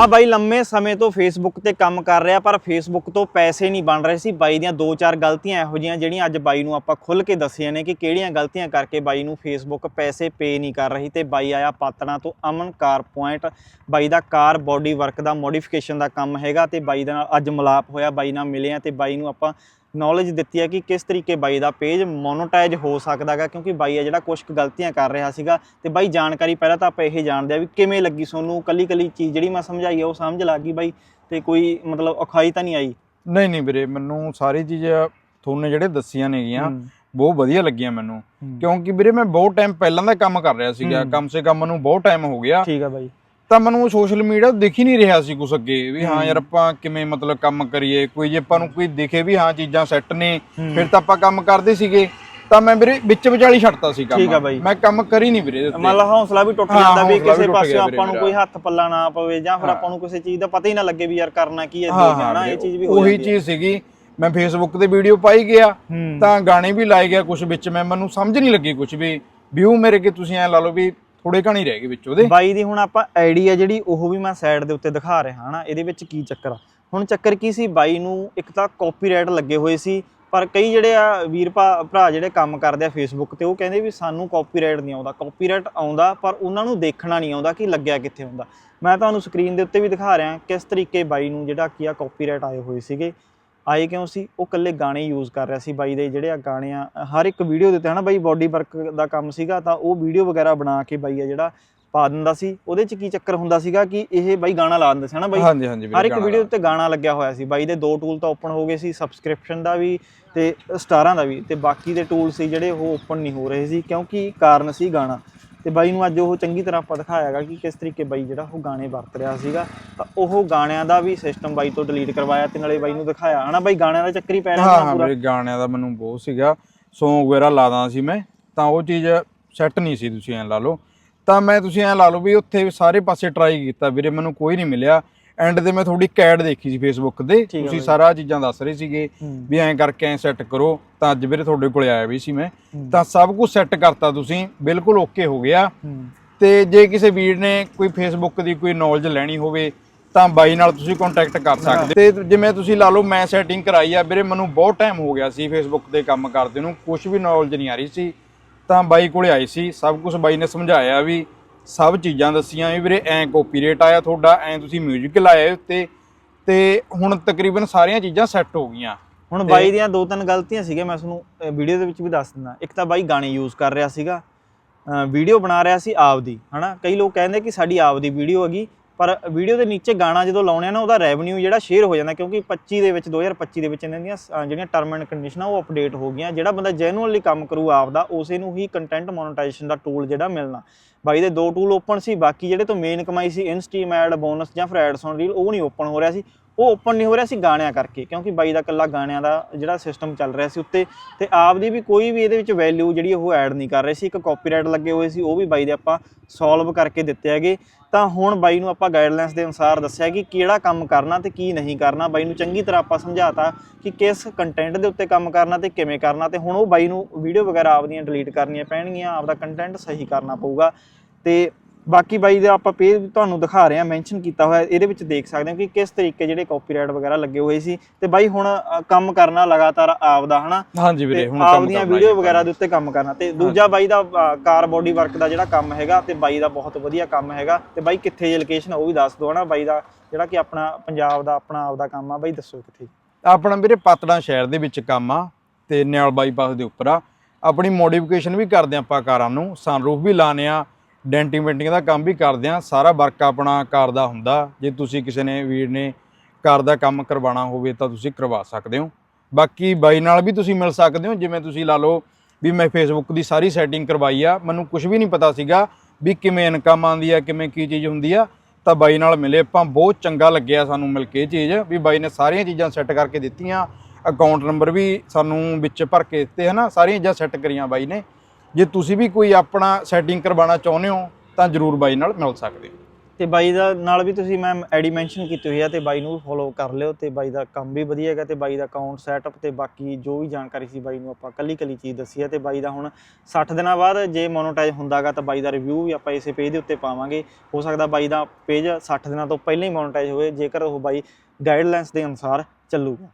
ਹਾਂ ਬਾਈ ਲੰਮੇ ਸਮੇਂ ਤੋਂ ਫੇਸਬੁੱਕ ਤੇ ਕੰਮ ਕਰ ਰਿਹਾ, ਪਰ ਫੇਸਬੁੱਕ ਤੋਂ ਪੈਸੇ ਨਹੀਂ ਬਣ ਰਹੇ ਸੀ। ਬਾਈ ਦੀਆਂ ਦੋ ਚਾਰ ਗਲਤੀਆਂ ਇਹੋ ਜਿਹੀਆਂ ਜਿਹੜੀਆਂ ਅੱਜ ਬਾਈ ਨੂੰ ਆਪਾਂ ਖੁੱਲ ਕੇ ਦੱਸੀਆਂ ਨੇ ਕਿ ਕਿਹੜੀਆਂ ਗਲਤੀਆਂ ਕਰਕੇ ਬਾਈ ਨੂੰ ਫੇਸਬੁੱਕ ਪੈਸੇ ਪੇ ਨਹੀਂ ਕਰ ਰਹੀ ਤੇ ਬਾਈ ਆਇਆ ਪਾਤਣਾ ਤੋਂ ਅਮਨ ਕਾਰ ਪੁਆਇੰਟ ਬਾਈ ਦਾ ਕਾਰ ਬਾਡੀ ਵਰਕ ਦਾ ਮੋਡੀਫਿਕੇਸ਼ਨ ਦਾ ਕੰਮ ਹੈਗਾ ਤੇ ਬਾਈ ਦਾ ਨਾਲ ਅੱਜ ਮਿਲਾਪ ਹੋਇਆ, ਬਾਈ ਨਾਲ ਮਿਲੇ ਆ ਤੇ ਬਾਈ ਨੂੰ ਆਪਾਂ ਨੌਲੇਜ ਦਿੱਤੀ ਹੈ ਕਿ ਕਿਸ ਤਰੀਕੇ ਬਾਈ ਦਾ ਪੇਜ ਮੋਨੋਟਾਈਜ਼ ਹੋ ਸਕਦਾਗਾ ਕਿਉਂਕਿ ਬਾਈ ਆ ਜਿਹੜਾ ਕੁਝ ਗਲਤੀਆਂ ਕਰ ਰਿਹਾ ਸੀਗਾ ਤੇ ਬਾਈ ਜਾਣਕਾਰੀ ਪਹਿਲਾਂ ਤਾਂ ਆਪਾਂ ਇਹ ਜਾਣਦੇ ਆ ਵੀ ਕਿਵੇਂ ਲੱਗੀ ਸੋਨੂੰ ਕੱਲੀ ਕੱਲੀ ਚੀਜ਼ ਜਿਹੜੀ ਮੈਂ ਸਮਝਾਈ ਆ ਉਹ ਸਮਝ ਲੱਗ ਗਈ ਬਾਈ ਤੇ ਕੋਈ ਮਤਲਬ ਔਖਾਈ ਤਾਂ ਨਹੀਂ ਆਈ? ਨਹੀਂ ਨਹੀਂ ਵੀਰੇ ਮੈਨੂੰ ਸਾਰੀ ਚੀਜ਼ ਤੁਹਾਨੂੰ ਜਿਹੜੇ ਦੱਸੀਆਂ ਨੇਗੀਆਂ ਬਹੁਤ ਵਧੀਆ ਲੱਗੀਆਂ ਮੈਨੂੰ। ਕਿਉਂਕਿ ਵੀਰੇ ਮੈਂ ਬਹੁਤ ਟਾਈਮ ਪਹਿਲਾਂ ਦਾ ਕੰਮ ਕਰ ਰਿਹਾ ਸੀਗਾ। ਕਮ ਸੇ ਕਮ ਮੈਨੂੰ ਬਹੁਤ ਟਾਈਮ ਹੋ ਗਿਆ। ਠੀਕ ਆ ਬਾਈ। ਤਾਂ ਮੈਨੂੰ ਸੋਸ਼ਲ ਮੀਡੀਆ ਦਿਖ ਹੀ ਨਹੀਂ ਰਿਹਾ ਸੀ ਕੁਛ ਅੱਗੇ ਵੀ ਹਾਂ। ਯਾਰ ਆਪਾਂ ਕਿਵੇਂ ਮਤਲਬ ਕੰਮ ਕਰੀਏ ਕੋਈ ਜੇ ਆਪਾਂ ਨੂੰ ਕੋਈ ਦਿਖੇ ਵੀ ਹਾਂ ਚੀਜ਼ਾਂ ਸੈੱਟ ਨੇ। ਫਿਰ ਤਾਂ ਆਪਾਂ ਕੰਮ ਕਰਦੇ ਸੀਗੇ ਤਾਂ ਮੈਂ ਵੀਰੇ ਵਿੱਚ ਵਿਚਾਲੀ ਛੱਡਤਾ ਸੀ ਕੰਮ ਠੀਕ ਆ ਬਾਈ। ਮੈਂ ਕੰਮ ਕਰੀ ਨਹੀਂ ਵੀਰੇ ਇਹਦੇ ਉੱਤੇ। ਮੰਨ ਲਾ ਹੌਸਲਾ ਵੀ ਟੁੱਟ ਹਾਂ, ਜਾਂਦਾ ਵੀ ਹੌਸਲਾ ਵੀ ਕਿਸੇ ਟੁੱਟ ਪਾਸੇ ਗਿਆ ਆਪਾਂ ਨੂੰ। ਕੋਈ ਹੱਥ ਪੱਲਾ ਨਾ ਪਵੇ ਜਾਂ ਫਿਰ। ਆਪਾਂ ਨੂੰ ਕਿਸੇ ਚੀਜ਼ ਦਾ ਪਤਾ ਹੀ ਨਾ ਲੱਗੇ ਵੀ ਯਾਰ ਕਰਨਾ ਕੀ ਹੈ ਹਾਂ ਜਾਣਾ ਇਹ ਵੀਰੇ, ਚੀਜ਼ ਵੀ ਹੋ ਉਹੀ ਜਾਂਦੀ ਹੈ ਚੀਜ਼ ਸੀਗੀ ਮੈਂ ਫੇਸਬੁੱਕ ਤੇ ਵੀਡੀਓ ਪਾਈ ਗਿਆ। ਤਾਂ ਗਾਣੇ ਵੀ ਲਾਏ ਗਿਆ ਕੁਝ ਵਿੱਚ ਮੈਂ ਮੈਨੂੰ ਸਮਝ ਨਹੀਂ ਲੱਗੀ ਕੁਝ ਵੀ ਵਿਊ ਮੇਰੇ ਕਿ ਤੁਸੀਂ ਐ ਲਾ ਲਓ ਵੀ ਥੋੜੇ ਘਣੀ ਰਹਿ ਗਏ ਵਿੱਚ ਉਹਦੇ ਬਾਈ ਦੀ ਹੁਣ ਆਪਾਂ ਆਈਡੀ ਆ ਜਿਹੜੀ ਉਹ ਵੀ ਮੈਂ ਸਾਈਡ ਦੇ ਉੱਤੇ ਦਿਖਾ ਰਿਹਾ ਹਾਂ ਨਾ ਇਹਦੇ ਵਿੱਚ ਕੀ ਚੱਕਰ ਆ? ਹੁਣ ਚੱਕਰ ਕੀ ਸੀ, ਬਾਈ ਨੂੰ ਇੱਕ ਤਾਂ ਕਾਪੀਰਾਈਟ ਲੱਗੇ ਹੋਏ ਸੀ, ਪਰ ਕਈ ਜਿਹੜੇ ਆ ਵੀਰ ਭਾ- ਭਰਾ ਜਿਹੜੇ ਕੰਮ ਕਰਦੇ ਆ ਫੇਸਬੁੱਕ ਤੇ, ਉਹ ਕਹਿੰਦੇ ਵੀ ਸਾਨੂੰ ਕਾਪੀਰਾਈਟ ਨਹੀਂ ਆਉਂਦਾ। ਕਾਪੀਰਾਈਟ ਆਉਂਦਾ, ਪਰ ਉਹਨਾਂ ਨੂੰ ਦੇਖਣਾ ਨਹੀਂ ਆਉਂਦਾ ਕਿ ਲੱਗਿਆ ਕਿੱਥੇ ਹੁੰਦਾ। ਮੈਂ ਤੁਹਾਨੂੰ ਸਕਰੀਨ ਦੇ ਉੱਤੇ ਵੀ ਦਿਖਾ ਰਿਹਾ ਕਿਸ ਤਰੀਕੇ ਬਾਈ ਨੂੰ ਜਿਹੜਾ ਕੀ ਆ ਕਾਪੀਰਾਈਟ ਆਏ ਹੋਏ ਸੀਗੇ। ਆਏ ਕਿਉਂ ਸੀ? ਉਹ ਕੱਲੇ ਗਾਣੇ ਯੂਜ਼ ਕਰ ਰਿਹਾ ਸੀ ਬਾਈ ਦੇ ਜਿਹੜੇ ਆ ਗਾਣੇ ਆ। ਹਰ ਇੱਕ ਵੀਡੀਓ ਦੇ ਉੱਤੇ ਹਨਾ ਬਾਈ ਬਾਡੀ ਵਰਕ ਦਾ ਕੰਮ ਸੀਗਾ ਤਾਂ ਉਹ ਵੀਡੀਓ ਵਗੈਰਾ ਬਣਾ ਕੇ ਬਾਈ ਆ ਜਿਹੜਾ ਪਾ ਦਿੰਦਾ ਸੀ। ਉਹਦੇ ਚ ਕੀ ਚੱਕਰ ਹੁੰਦਾ ਸੀਗਾ ਕਿ ਇਹ ਬਾਈ ਗਾਣਾ ਲਾ ਦਿੰਦਾ ਸੀ ਹਨਾ ਬਾਈ? ਹਾਂਜੀ ਹਾਂਜੀ ਹਰ ਇੱਕ ਵੀਡੀਓ ਉੱਤੇ ਗਾਣਾ ਲੱਗਿਆ ਹੋਇਆ ਸੀ। ਬਾਈ ਦੇ ਦੋ ਟੂਲ ਤਾਂ ਓਪਨ ਹੋ ਗਏ ਸੀ ਸਬਸਕ੍ਰਿਪਸ਼ਨ ਦਾ ਵੀ ਤੇ ਸਟਾਰਾਂ ਦਾ ਵੀ ਤੇ ਬਾਕੀ ਦੇ ਟੂਲ ਸੀ ਜਿਹੜੇ ਉਹ ਓਪਨ ਨਹੀਂ ਹੋ ਰਹੇ ਸੀ ਕਿਉਂਕਿ ਕਾਰਨ ਸੀ ਗਾਣਾ। ਤੇ ਬਾਈ ਨੂੰ ਅੱਜ ਉਹ ਚੰਗੀ ਤਰ੍ਹਾਂ ਆਪਾਂ ਦਿਖਾਇਆਗਾ ਕਿ ਕਿਸ ਤਰੀਕੇ ਬਾਈ ਜਿਹੜਾ ਉਹ ਗਾਣੇ ਵਰਤ ਰਿਹਾ ਸੀਗਾ। ਤਾਂ ਉਹ ਗਾਣਿਆਂ ਦਾ ਵੀ ਸਿਸਟਮ ਬਾਈ ਤੋਂ ਡਿਲੀਟ ਕਰਵਾਇਆ ਤੇ ਨਾਲੇ ਬਾਈ ਨੂੰ ਦਿਖਾਇਆ। ਹਨਾ ਬਾਈ ਗਾਣਿਆਂ ਦਾ ਚੱਕਰ ਪੈ ਰਿਹਾ ਹਾਂ ਵੀਰੇ ਗਾਣਿਆਂ ਦਾ ਮੈਨੂੰ ਬਹੁਤ ਸੀਗਾ। Song ਵਗੈਰਾ ਲਾਦਾ ਸੀ ਮੈਂ। ਤਾਂ ਉਹ ਚੀਜ਼ ਸੈੱਟ ਨਹੀਂ ਸੀ ਤੁਸੀਂ ਐ ਲਾ ਲਓ। ਤਾਂ ਮੈਂ ਤੁਸੀਂ ਐ ਲਾ ਲਓ ਵੀ ਉੱਥੇ ਸਾਰੇ ਪਾਸੇ ਟਰਾਈ ਕੀਤਾ। ਵੀਰੇ ਮੈਨੂੰ ਕੋਈ ਨਹੀਂ ਮਿਲਿਆ। ਐਂਡ ਤੇ ਮੈਂ ਥੋੜੀ ਕੈਡ ਦੇਖੀ ਸੀ ਫੇਸਬੁੱਕ ਤੇ। ਤੁਸੀਂ। ਸਾਰਾ ਚੀਜ਼ਾਂ ਦੱਸ ਰਹੇ ਸੀਗੇ। ਵੀ ਐਂ ਕਰਕੇ ਐਂ ਸੈੱਟ ਕਰੋ ਤਾਂ ਅੱਜ ਵੀਰੇ ਤੁਹਾਡੇ ਕੋਲੇ ਆਇਆ ਵੀ ਸੀ ਮੈਂ। ਤਾਂ ਸਭ ਕੁਝ ਸੈੱਟ ਕਰਤਾ ਤੁਸੀਂ ਬਿਲਕੁਲ ਓਕੇ ਹੋ ਗਿਆ। ਤੇ ਜੇ ਕਿਸੇ ਵੀਰ ਨੇ ਕੋਈ ਫੇਸਬੁੱਕ ਦੀ ਕੋਈ ਨੌਲੇਜ ਲੈਣੀ ਹੋਵੇ ਤਾਂ ਬਾਈ ਨਾਲ ਤੁਸੀਂ ਕੰਟੈਕਟ ਕਰ ਸਕਦੇ। ਤੇ ਜਿਵੇਂ ਤੁਸੀਂ ਲਾ ਲਓ ਮੈਂ ਸੈਟਿੰਗ ਕਰਾਈ ਆ ਵੀਰੇ ਮੈਨੂੰ ਬਹੁਤ ਟਾਈਮ ਹੋ ਗਿਆ ਸੀ ਫੇਸਬੁੱਕ ਤੇ ਕੰਮ ਕਰਦੇ ਨੂੰ ਕੁਝ ਵੀ ਨੌਲੇਜ ਨਹੀਂ ਆ ਰਹੀ ਸੀ। ਤਾਂ ਬਾਈ ਕੋਲੇ ਆਈ ਸੀ ਸਭ ਕੁਝ ਬਾਈ ਨੇ ਸਮਝਾਇਆ ਵੀ ਸਭ ਚੀਜ਼ਾਂ ਦੱਸੀਆਂ ਵੀ ਵੀਰੇ ਐਂ ਕਾਪੀਰਾਈਟ ਆਇਆ ਤੁਹਾਡਾ ਐਂ ਤੁਸੀਂ 뮤직 ਲਾਇਆ ਉੱਤੇ। ਤੇ ਹੁਣ ਤਕਰੀਬਨ ਸਾਰੀਆਂ ਚੀਜ਼ਾਂ ਸੈੱਟ ਹੋ ਗਈਆਂ। ਹੁਣ ਬਾਈ ਦੀਆਂ ਦੋ ਤਿੰਨ ਗਲਤੀਆਂ ਸੀਗੀਆਂ ਮੈਂ ਤੁਹਾਨੂੰ ਵੀਡੀਓ ਦੇ ਵਿੱਚ ਵੀ ਦੱਸ ਦਿੰਦਾ। ਇੱਕ ਤਾਂ ਬਾਈ ਗਾਣੇ ਯੂਜ਼ ਕਰ ਰਿਹਾ ਸੀਗਾ। ਵੀਡੀਓ ਬਣਾ ਰਿਹਾ ਸੀ ਆਪਦੀ ਹਨਾ? ਕਈ ਲੋਕ ਕਹਿੰਦੇ ਕਿ ਸਾਡੀ ਆਪਦੀ ਵੀਡੀਓ ਹੈਗੀ। ਪਰ ਵੀਡੀਓ ਦੇ ਨੀਚੇ ਗਾਣਾ ਜਦੋਂ ਲਾਉਣੇ ਆ ਨਾ ਉਹਦਾ ਰੈਵਨਿਊ ਜਿਹੜਾ ਸ਼ੇਅਰ ਹੋ ਜਾਂਦਾ ਕਿਉਂਕਿ 25 ਦੇ ਵਿੱਚ 2025 ਦੇ ਵਿੱਚ ਇਹਨਾਂ ਦੀਆਂ ਅਹ, ਜਿਹੜੀਆਂ ਟਰਮ ਐਂਡ ਕੰਡੀਸ਼ਨਾਂ ਉਹ ਅਪਡੇਟ ਹੋ ਗਈਆਂ। ਜਿਹੜਾ ਬੰਦਾ ਜੈਨੂਅਲੀ ਕੰਮ ਕਰੂ ਆਪਦਾ ਉਸੇ ਨੂੰ ਹੀ ਕੰਟੈਂਟ ਮੋਨੇਟਾਈਜੇਸ਼ਨ ਦਾ ਟੂਲ ਜਿਹੜਾ ਮਿਲਣਾ। ਬਾਈ ਦੇ ਦੋ ਟੂਲ ਓਪਨ ਸੀ ਬਾਕੀ ਜਿਹੜੇ ਤੋਂ ਮੇਨ ਕਮਾਈ ਸੀ ਇਨਸਟੀਮ ਐਡ ਬੋਨਸ ਜਾਂ ਫਿਰ ਐਡ ਔਨ ਰੀਲ ਉਹ ਨਹੀਂ ਓਪਨ ਹੋ ਰਿਹਾ ਸੀ। ਉਹ ਓਪਨ ਨਹੀਂ ਹੋ ਰਿਹਾ ਸੀ ਗਾਣਿਆਂ ਕਰਕੇ, ਕਿਉਂਕਿ ਬਾਈ ਦਾ ਕੱਲਾ ਗਾਣਿਆਂ ਦਾ ਜਿਹੜਾ ਸਿਸਟਮ ਚੱਲ ਰਿਹਾ ਸੀ ਉੱਤੇ ਤੇ ਆਪਦੀ ਵੀ ਕੋਈ ਵੀ ਇਹਦੇ ਵਿੱਚ ਵੈਲਿਊ ਜਿਹੜੀ ਉਹ ਐਡ ਨਹੀਂ ਕਰ ਰਹੇ ਸੀ, ਇੱਕ ਕਾਪੀਰਾਈਟ ਲੱਗੇ ਹੋਏ ਸੀ, ਉਹ ਵੀ ਬਾਈ ਦੇ ਆਪਾਂ ਸੋਲਵ ਕਰਕੇ ਦਿੱਤੇ ਹੈਗੇ। ਤਾਂ ਹੁਣ ਬਾਈ ਨੂੰ ਆਪਾਂ ਗਾਈਡਲਾਈਨਸ ਦੇ ਅਨੁਸਾਰ ਦੱਸਿਆ ਕਿ ਕਿਹੜਾ ਕੰਮ ਕਰਨਾ ਤੇ ਕੀ ਨਹੀਂ ਕਰਨਾ, ਬਾਈ ਨੂੰ ਚੰਗੀ ਤਰ੍ਹਾਂ ਆਪਾਂ ਸਮਝਾਤਾ ਕਿ ਕਿਸ ਕੰਟੈਂਟ ਦੇ ਉੱਤੇ ਕੰਮ ਕਰਨਾ ਤੇ ਕਿਵੇਂ ਕਰਨਾ ਤੇ ਹੁਣ ਉਹ ਬਾਈ ਨੂੰ ਵੀਡੀਓ ਵਗੈਰਾ ਆਪਦੀਆਂ ਡਿਲੀਟ ਕਰਨੀਆਂ ਪੈਣਗੀਆਂ, ਆਪਦਾ ਕੰਟੈਂਟ ਸਹੀ ਕਰਨਾ ਪਊਗਾ। ਤੇ ਬਾਕੀ ਬਾਈ ਦਾ ਆਪਾਂ ਪੇਜ ਤੁਹਾਨੂੰ ਦਿਖਾ ਰਹੇ ਹਾਂ ਮੈਂਸ਼ਨ ਕੀਤਾ ਹੋਇਆ ਇਹਦੇ ਵਿੱਚ ਦੇਖ ਸਕਦੇ ਹੋ ਕਿ ਕਿਸ ਤਰੀਕੇ ਜਿਹੜੇ ਕਾਪੀਰਾਈਟ ਵਗੈਰਾ ਲੱਗੇ ਹੋਏ ਸੀ। ਤੇ ਬਾਈ ਹੁਣ ਅ, ਕੰਮ ਕਰਨਾ ਲਗਾਤਾਰ ਆਪਦਾ ਹਨਾ? ਹਾਂਜੀ ਵੀਰੇ ਹੁਣ ਕੰਮ ਆਪਦੀਆਂ ਕਰਨਾ ਵੀਡੀਓ ਵਗੈਰਾ ਦੇ ਉੱਤੇ ਕੰਮ ਕਰਨਾ। ਤੇ ਦੂਜਾ ਬਾਈ ਦਾ ਕਾਰ ਬੋਡੀ ਵਰਕ ਦਾ ਜਿਹੜਾ ਕੰਮ ਹੈਗਾ ਤੇ ਬਾਈ ਦਾ ਬਹੁਤ ਵਧੀਆ ਕੰਮ ਹੈਗਾ। ਤੇ ਬਾਈ ਕਿੱਥੇ ਲੋਕੇਸ਼ਨ ਉਹ ਵੀ ਦੱਸ ਦਿਓ ਹਨਾ? ਬਾਈ ਦਾ ਜਿਹੜਾ ਕਿ ਆਪਣਾ ਪੰਜਾਬ ਦਾ ਆਪਣਾ ਆਪਦਾ ਕੰਮ ਆ। ਬਾਈ ਦੱਸੋ ਕਿੱਥੇ ਆਪਣਾ ਵੀਰੇ ਪਾਤੜਾ ਸ਼ਹਿਰ ਦੇ ਵਿੱਚ ਕੰਮ ਆ ਤੇ ਨਿਆਲ ਬਾਈਪਾਸ ਦੇ ਉੱਪਰ ਆ। ਆਪਣੀ ਮੋਡੀਫਿਕੇਸ਼ਨ ਵੀ ਕਰਦੇ ਆ ਆਪਾਂ ਕਾਰਾਂ ਨੂੰ। ਸਨਰੂਫ ਵੀ ਲਾਣੇ ਆ ਡੈਂਟਿੰਗ ਪੇਂਟਿੰਗ ਦਾ ਕੰਮ ਵੀ ਕਰਦੇ ਆ ਸਾਰਾ ਵਰਕ ਆਪਣਾ ਘਰ ਦਾ ਹੁੰਦਾ। ਜੇ ਤੁਸੀਂ ਕਿਸੇ ਨੇ, ਵੀਰ ਨੇ ਘਰ ਦਾ ਕੰਮ ਕਰਵਾਉਣਾ ਹੋਵੇ ਤਾਂ ਤੁਸੀਂ ਕਰਵਾ ਸਕਦੇ ਹੋ। ਬਾਕੀ ਬਾਈ ਨਾਲ ਵੀ ਤੁਸੀਂ ਮਿਲ ਸਕਦੇ ਹੋ, ਜਿਵੇਂ ਤੁਸੀਂ ਲਾ ਲਓ ਵੀ ਮੈਂ ਫੇਸਬੁੱਕ ਦੀ ਸਾਰੀ ਸੈਟਿੰਗ ਕਰਵਾਈ ਆ, ਮੈਨੂੰ ਕੁਝ ਵੀ ਨਹੀਂ ਪਤਾ ਸੀਗਾ ਵੀ ਕਿਵੇਂ ਇਨਕਮ ਆਉਂਦੀ ਆ, ਕਿਵੇਂ ਕੀ ਚੀਜ਼ ਹੁੰਦੀ ਆ, ਤਾਂ ਬਾਈ ਨਾਲ ਮਿਲੇ ਆਪਾਂ, ਬਹੁਤ ਚੰਗਾ ਲੱਗਿਆ ਸਾਨੂੰ ਮਿਲ ਕੇ ਇਹ ਚੀਜ਼, ਵੀ ਬਾਈ ਨੇ ਸਾਰੀਆਂ ਚੀਜ਼ਾਂ ਸੈੱਟ ਕਰਕੇ ਦਿੱਤੀਆਂ ਅਕਾਊਂਟ ਨੰਬਰ ਵੀ ਸਾਨੂੰ ਵਿੱਚ ਭਰ ਕੇ ਦਿੱਤੇ ਹਨਾ, ਸਾਰੀਆਂ ਚੀਜ਼ਾਂ ਸੈੱਟ ਕਰੀਆਂ ਬਾਈ ਨੇ। ਜੇ ਤੁਸੀਂ ਵੀ ਕੋਈ ਆਪਣਾ ਸੈਟਿੰਗ ਕਰਵਾਉਣਾ ਚਾਹੁੰਦੇ ਹੋ, ਤਾਂ ਜਰੂਰ ਬਾਈ ਨਾਲ ਮਿਲ ਸਕਦੇ ਹੋ। ਤੇ ਬਾਈ ਦਾ ਨਾਲ ਵੀ ਤੁਸੀਂ ਮੈਂ ਐਡੀ ਮੈਂਸ਼ਨ ਕੀਤੀ ਹੋਈ ਆ ਤੇ ਬਾਈ ਨੂੰ ਫੋਲੋ ਕਰ ਲਿਓ ਤੇ ਬਾਈ ਦਾ ਕੰਮ ਵੀ ਵਧੀਆ ਹੈਗਾ ਤੇ ਬਾਈ ਦਾ ਅਕਾਊਂਟ ਸੈਟਅਪ ਤੇ ਬਾਕੀ ਜੋ ਵੀ ਜਾਣਕਾਰੀ ਸੀ ਬਾਈ ਨੂੰ ਆਪਾਂ ਕੱਲੀ ਕੱਲੀ ਚੀਜ਼ ਦੱਸੀ ਆ ਤੇ ਬਾਈ ਦਾ ਹੁਣ 60 ਦਿਨਾਂ ਬਾਅਦ ਜੇ ਮੋਨੋਟਾਈਜ਼ ਹੁੰਦਾਗਾ ਤਾਂ ਬਾਈ ਦਾ ਰਿਵਿਊ ਵੀ ਆਪਾਂ ਇਸੇ ਪੇਜ ਦੇ ਉੱਤੇ ਪਾਵਾਂਗੇ। ਹੋ ਸਕਦਾ ਬਾਈ ਦਾ ਪੇਜ 60 ਦਿਨਾਂ ਤੋਂ ਪਹਿਲਾਂ ਹੀ ਮੋਨੋਟਾਈਜ਼ ਹੋਵੇ, ਜੇਕਰ ਉਹ ਬਾਈ ਗਾਈਡਲਾਈਨਸ ਦੇ ਅਨੁਸਾਰ ਚੱਲੂਗਾ।